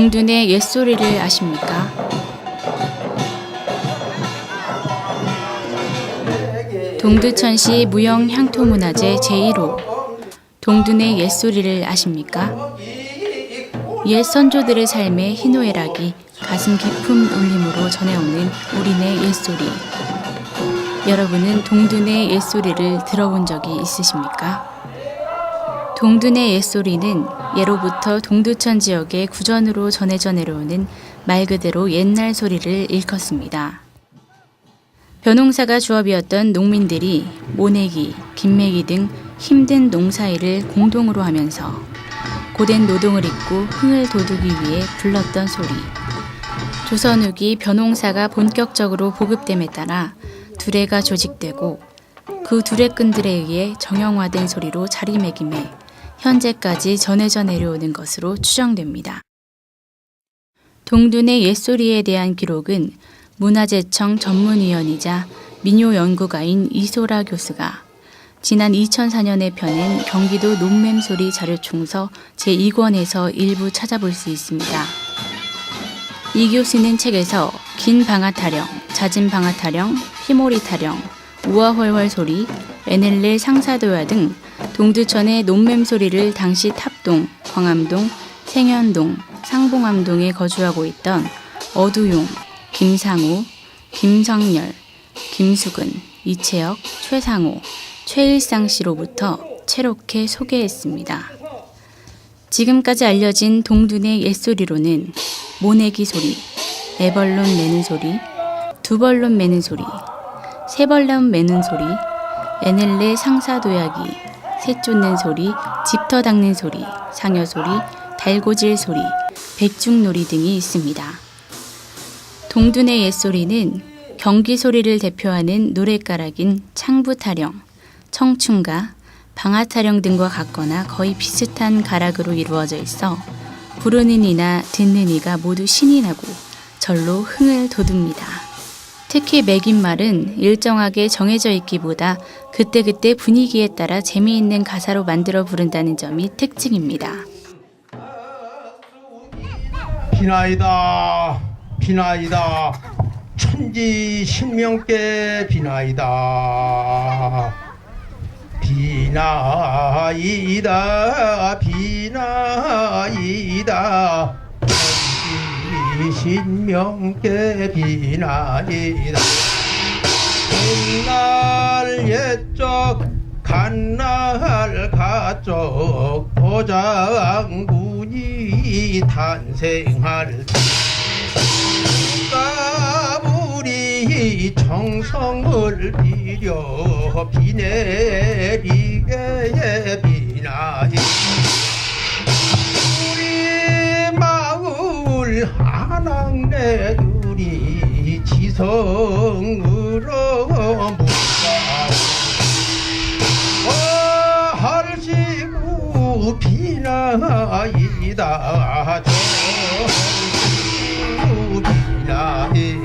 동둔의 옛소리를 아십니까? 동두천시 무형향토문화재 제1호 동둔의 옛소리를 아십니까? 옛 선조들의 삶의 희노애락이 가슴 깊은 울림으로 전해오는 우리네 옛소리. 여러분은 동둔의 옛소리를 들어본 적이 있으십니까? 동둔의 옛소리는 예로부터 동두천 지역의 구전으로 전해져 내려오는 말 그대로 옛날 소리를 일컫습니다. 벼농사가 주업이었던 농민들이 모내기, 김매기 등 힘든 농사일을 공동으로 하면서 고된 노동을 잊고 흥을 돋우기 위해 불렀던 소리. 조선 후기 벼농사가 본격적으로 보급됨에 따라 두레가 조직되고 그 두레끈들에 의해 정형화된 소리로 자리매김해 현재까지 전해져 내려오는 것으로 추정됩니다. 동둔의 옛소리에 대한 기록은 문화재청 전문위원이자 민요연구가인 이소라 교수가 지난 2004년에 펴낸 경기도 논맴소리 자료총서 제2권에서 일부 찾아볼 수 있습니다. 이 교수는 책에서 긴 방아 타령, 잦은 방아 타령, 휘모리 타령, 우아헐헐 소리, 에넬레 상사도야 등 동두천의 논맴 소리를 당시 탑동, 광암동, 생현동, 상봉암동에 거주하고 있던 어두용, 김상우, 김성열, 김수근, 이채혁, 최상호, 최일상 씨로부터 채롭게 소개했습니다. 지금까지 알려진 동둔의 옛소리로는 모내기 소리, 네벌론 매는 소리, 두벌론 매는 소리, 세벌론 매는 소리, 에넬레 상사도야기, 새 쫓는 소리, 집터 닦는 소리, 상여 소리, 달고질 소리, 백중놀이 등이 있습니다. 동둔의 옛소리는 경기 소리를 대표하는 노랫가락인 창부타령, 청춘가, 방아타령 등과 같거나 거의 비슷한 가락으로 이루어져 있어 부르는 이나 듣는 이가 모두 신이 나고 절로 흥을 돋웁니다. 특히 매긴말은 일정하게 정해져 있기보다 그때그때 분위기에 따라 재미있는 가사로 만들어 부른다는 점이 특징입니다. 비나이다 비나이다. 천지 신명께 비나이다. 비나이다 비나이다 신명께 비나이다. 옛날 옛적 간날 가쪽 도장군이 탄생할 때 까불이 정성을 비려 비내리게 한왕래들이 지성으로 묵다 할시구 비나이다. 저시구 비나이.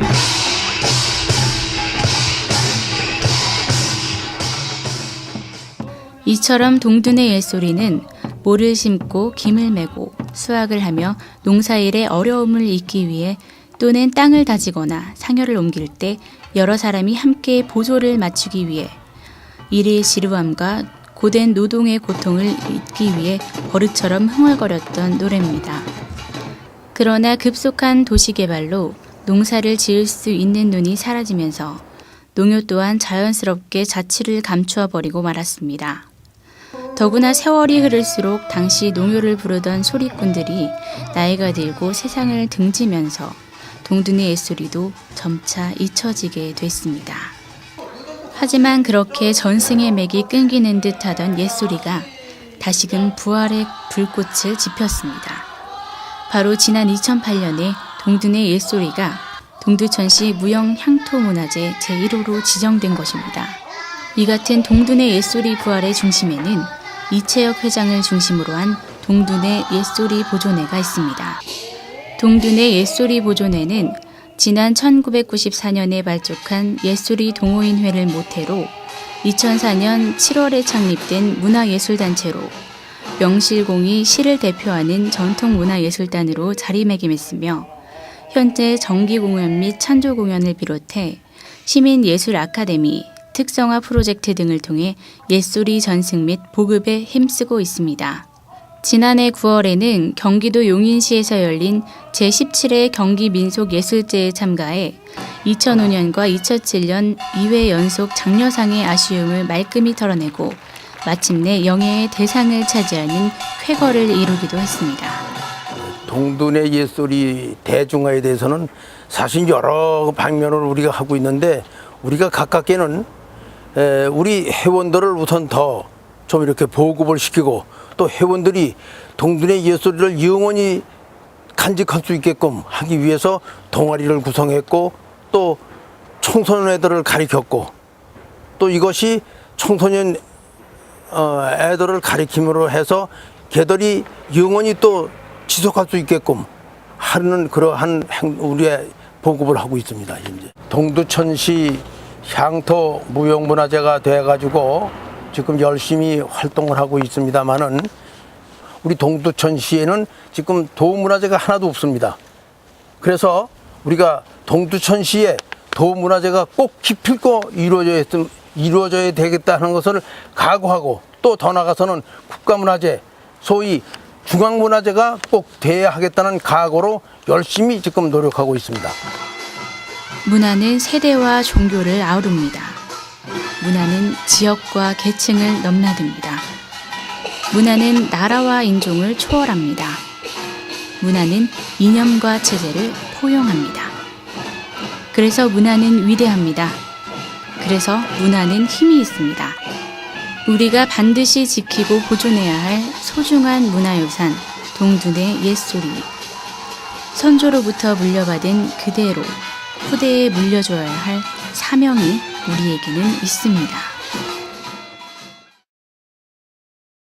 이처럼 동둔의 옛소리는 모를 심고 김을 메고 수확을 하며 농사일의 어려움을 잊기 위해 또는 땅을 다지거나 상여를 옮길 때 여러 사람이 함께 보조를 맞추기 위해 일의 지루함과 고된 노동의 고통을 잊기 위해 버릇처럼 흥얼거렸던 노래입니다. 그러나 급속한 도시 개발로 농사를 지을 수 있는 눈이 사라지면서 농요 또한 자연스럽게 자취를 감추어 버리고 말았습니다. 더구나 세월이 흐를수록 당시 농요를 부르던 소리꾼들이 나이가 들고 세상을 등지면서 동둔의 옛소리도 점차 잊혀지게 됐습니다. 하지만 그렇게 전승의 맥이 끊기는 듯 하던 옛소리가 다시금 부활의 불꽃을 지폈습니다. 바로 지난 2008년에 동둔의 옛소리가 동두천시 무형향토문화재 제1호로 지정된 것입니다. 이 같은 동둔의 옛소리 부활의 중심에는 이채혁 회장을 중심으로 한 동둔의 옛소리 보존회가 있습니다. 동둔의 옛소리 보존회는 지난 1994년에 발족한 옛소리 동호인회를 모태로 2004년 7월에 창립된 문화예술단체로 명실공히 시를 대표하는 전통문화예술단으로 자리매김했으며 현재 정기공연 및 찬조공연을 비롯해 시민예술 아카데미, 특성화 프로젝트 등을 통해 옛소리 전승 및 보급에 힘쓰고 있습니다. 지난해 9월에는 경기도 용인시에서 열린 제17회 경기 민속 예술제에 참가해 2005년과 2007년 2회 연속 장려상의 아쉬움을 말끔히 털어내고 마침내 영예의 대상을 차지하는 쾌거를 이루기도 했습니다. 동둔의 옛소리 대중화에 대해서는 사실 여러 방면으로 우리가 하고 있는데 우리가 가깝게는 에, 우리 회원들을 우선 더 좀 이렇게 보급을 시키고 또 회원들이 동둔의 옛소리를 영원히 간직할 수 있게끔 하기 위해서 동아리를 구성했고 또 청소년애들을 가리켰고 또 이것이 청소년 어, 애들을 가리킴으로 해서 걔들이 영원히 또 지속할 수 있게끔 하는 그러한 행, 우리의 보급을 하고 있습니다. 현재 동두천시 향토 무형문화재가 돼가지고 지금 열심히 활동을 하고 있습니다만은 우리 동두천시에는 지금 도문화재가 하나도 없습니다. 그래서 우리가 동두천시에 도문화재가 꼭 기필코 이루어져야, 이루어져야 되겠다 하는 것을 각오하고 또 더 나가서는 국가문화재 소위 중앙문화재가 꼭 돼야 하겠다는 각오로 열심히 지금 노력하고 있습니다. 문화는 세대와 종교를 아우릅니다. 문화는 지역과 계층을 넘나듭니다. 문화는 나라와 인종을 초월합니다. 문화는 이념과 체제를 포용합니다. 그래서 문화는 위대합니다. 그래서 문화는 힘이 있습니다. 우리가 반드시 지키고 보존해야 할 소중한 문화유산, 동둔의 옛소리. 선조로부터 물려받은 그대로 후대에 물려줘야 할 사명이 우리에게는 있습니다.